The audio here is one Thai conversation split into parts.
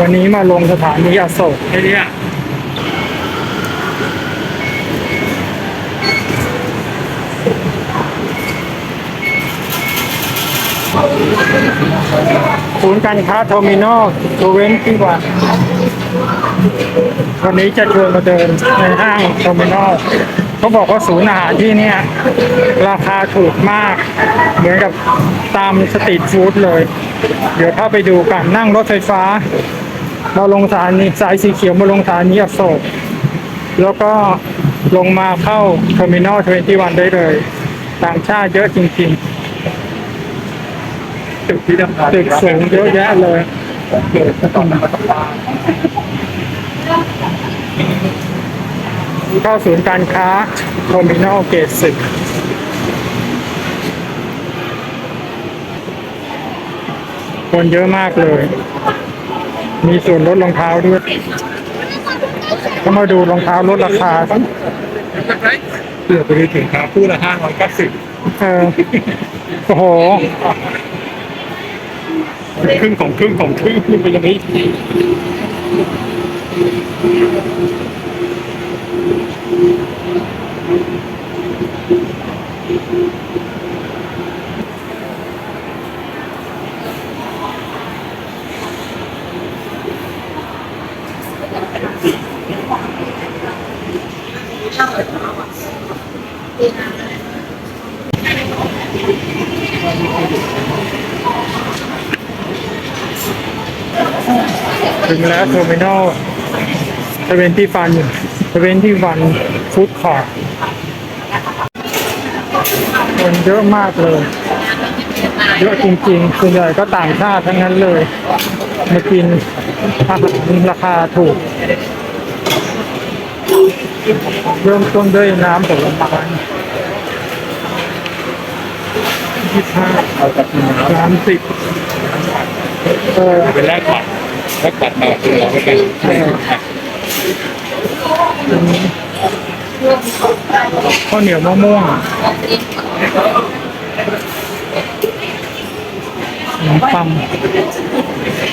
วันนี้มาลงสถานีอโศกไอ้เนี่ยศูนย์การค้าเทอร์มินอลโทเวนที่วันวันนี้จะชวนมาเดินในห้างเทอร์มินอลเขาบอกว่าศูนย์อาหารที่เนี่ย ราคาถูกมาก เหมือนกับตามสตรีทฟู้ดเลย เดี๋ยวเข้าไปดูกันนั่งรถไฟฟ้า มาลงสถานีสายสีเขียวมาลงสถานีอโศกแล้วก็ลงมาเข้าเทอร์มินอล21 ได้เลย ต่างชาติเยอะจริงตึกที่ทำงานๆตึกสูงเยอะแยะเลยข้าเข้าศูนย์การค้าเทอร์มินอลเกตสิบคนเยอะมากเลย มีส่วนลดรองเท้าด้วยก็มาดูรองเท้าลดราคาเกือบไปถึงครับคู่ละห้าร้อยเก้าสิบเออโอ้โห ครึ่งของครึ่งของครึ่งเป็นอย่างนี้ ถึงแล้วเทอร์มินอลเทเวนที่ฟันเทเวนที่วันฟู้ดคอร์ทคนเยอะมากเลย เยอะจริงๆส่วนใหญ่ก็ต่างชาติทั้งนั้นเลย มากินอาหารราคาถูก เริ่มต้นด้วยน้ำผลไม้ยี่ห้าเอาจากที่น้สามสิบเออเป็นแรกบัตรแร กบัตรมาคือเราไม่เป็นข้าวเหนียวมะม่วงขนมปัง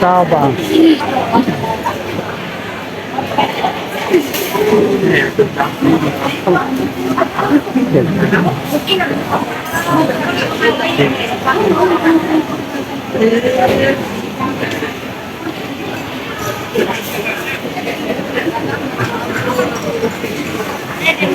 เก้าบาท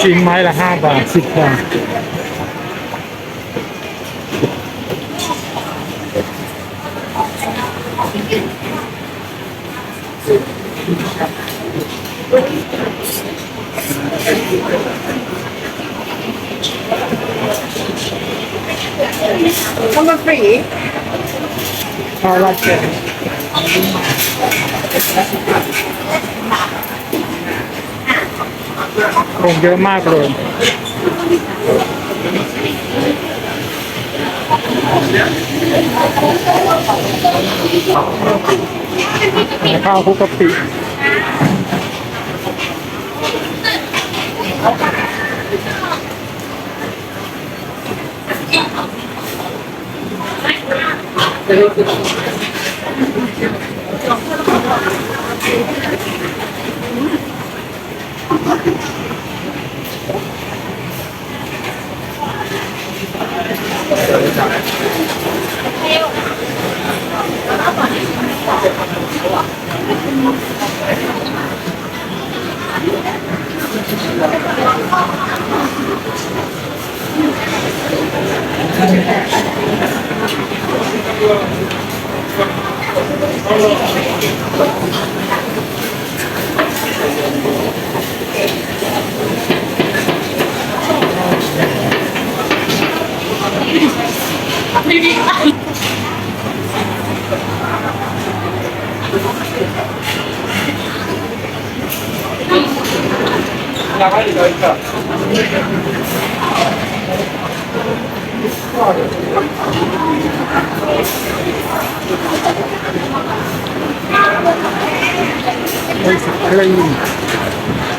ชิ้นไม้ละห้าบาทสิบบาท Come free. ข้าวราดแกง คนเยอะมากเลยข้าวคุกกะปิ 等一下。还有。老板，老板，老板，老板，老板。 ไอศครีมซื้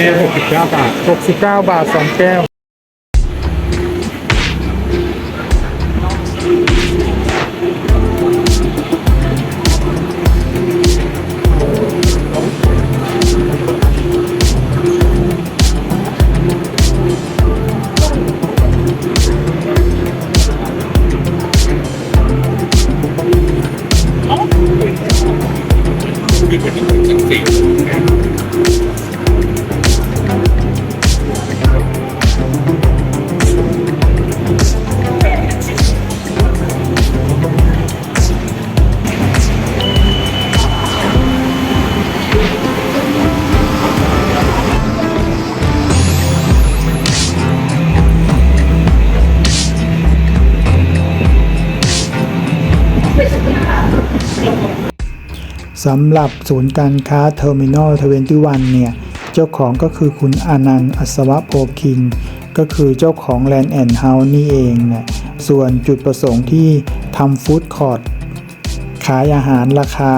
สองแก้วหกสิบเก้าบาท69บาท2แก้วส สำหรับศูนย์การค้าเทอร์มินอล21เนี่ย เจ้าของก็คือคุณอนันต์อัศวะโพคิน ก็คือเจ้าของแลนด์แอนด์เฮาส์นี่เองเนี่ย ส่วนจุดประสงค์ที่ทำฟู้ดคอร์ทขายอาหารราคา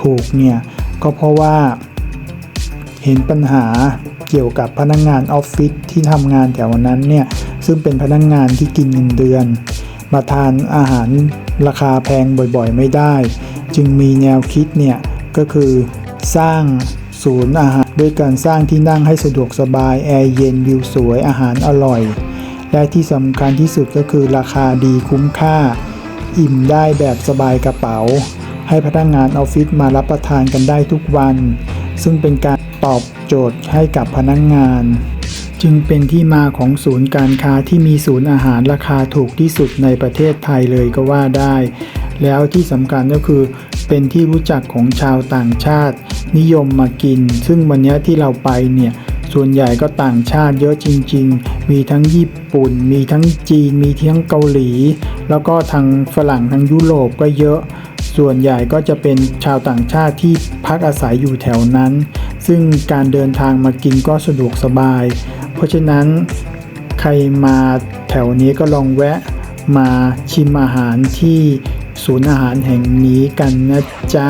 ถูกเนี่ย ก็เพราะว่าเห็นปัญหาเกี่ยวกับพนักงงานออฟฟิศที่ทำงานแถวนั้นเนี่ย ซึ่งเป็นพนักงงานที่กินเงินเดือน มาทานอาหารราคาแพงบ่อยๆ ไม่ได้ จึงมีแนวคิดเนี่ยก็คือสร้างศูนย์อาหารด้วยการสร้างที่นั่งให้สะดวกสบาย แอร์เย็นวิวสวยอาหารอร่อย และที่สำคัญที่สุดก็คือราคาดีคุ้มค่า อิ่มได้แบบสบายกระเป๋า ให้พนักงานออฟฟิศมารับประทานกันได้ทุกวัน ซึ่งเป็นการตอบโจทย์ให้กับพนักงาน จึงเป็นที่มาของศูนย์การค้าที่มีศูนย์อาหารราคาถูกที่สุดในประเทศไทยเลยก็ว่าได้ แล้วที่สำคัญก็คือเป็นที่รู้จักของชาวต่างชาติ นิยมมากิน ซึ่งวันนี้ที่เราไปเนี่ยส่วนใหญ่ก็ต่างชาติเยอะจริง ๆ มีทั้งญี่ปุ่น มีทั้งจีน มีทั้งเกาหลี แล้วก็ทางฝรั่งทางยุโรปก็เยอะ ส่วนใหญ่ก็จะเป็นชาวต่างชาติที่พักอาศัยอยู่แถวนั้น ซึ่งการเดินทางมากินก็สะดวกสบาย เพราะฉะนั้นใครมาแถวนี้ก็ลองแวะมาชิมอาหารที่ ศูนย์อาหารแห่งนี้กันนะจ๊ะ